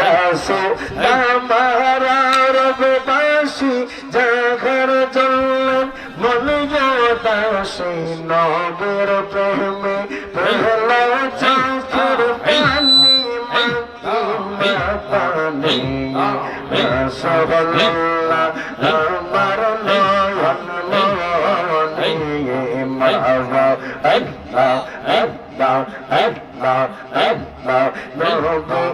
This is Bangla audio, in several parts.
রাসূল আমার রববাসী জাগার জন্য মন দাসী নবের প্রেমে প্রহলা চোখের পানি মাতানি রাসূলুল্লাহ আমার নয়ন মনি মাওয়া আল্লাহ আল্লাহ আল্লাহ আল্লাহ নবী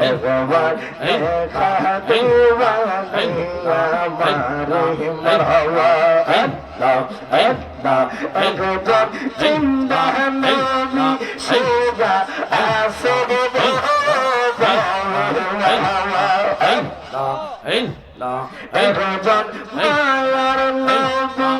একবার দেখা দিওয়ানি আমারে মারহাবা আল্লাহ আল্লাহ একজন জিন্দা নবী সুগা আসে একজন মায়ার নবী সুগা আসে মোদি নরস ভরে একবার দেখা দিবানি আমারে মারহাবা আল্লাহ আল্লাহ নবী একবার দেখা দিবানি আমারে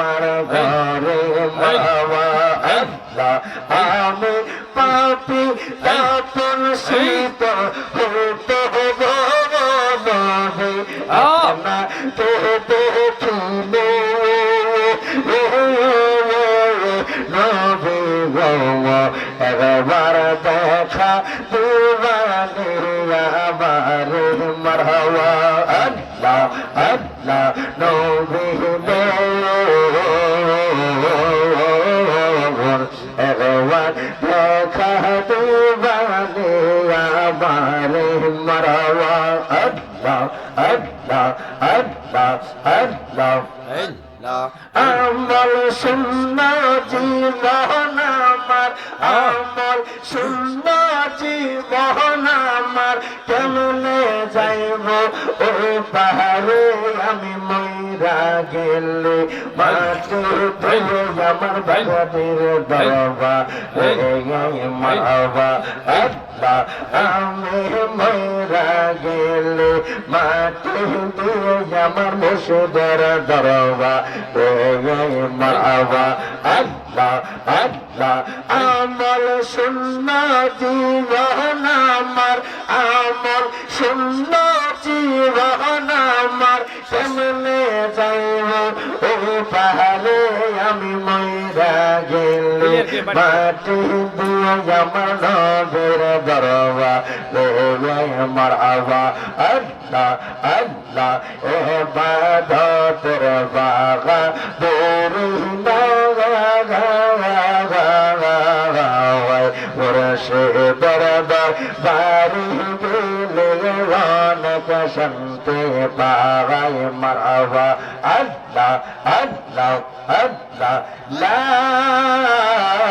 আমার ঘরে মারহাবা আল্লাহ আমি পাপি তাপন শীত হতে হব নবী আপনা তো দেখিলে নবী গো একবার দেখা দিবানি আমার মারহাবা আল্লাহ আল্লাহ আমার মারহাবা আল্লাহ আল্লাহ আল্লাহ। আল্লাহ। আমল শূন্য জীবন আমার আমল শূন্য জীবন আমার। কেমনে যাইব? ও পাহাড়ে আমি ময়রা গেলে মাটির ধরে আমার বাগানের দরবা মাবা আব্বা আমি ময়রা গেলে মাটি দিয়ে আমার মুসুদের দরবা মাবা আল্লাহ আল্লাহ আমল শূন্য জীবন আমার আমল শূন্য জীবন আমার কেমনে যাইব ও পাহাড়ে আমি ময়রা গেলে মাটি দিয়ে আমার নবের দরবা আমার আবা, আল্লাহ আল্লাহ, এ বাদতের বাগা সে দরবার, বাড়ি গেলে অনেক শান্তি পাগাই মারবা আল্লাহ আল্লাহ আল্লাহ, লা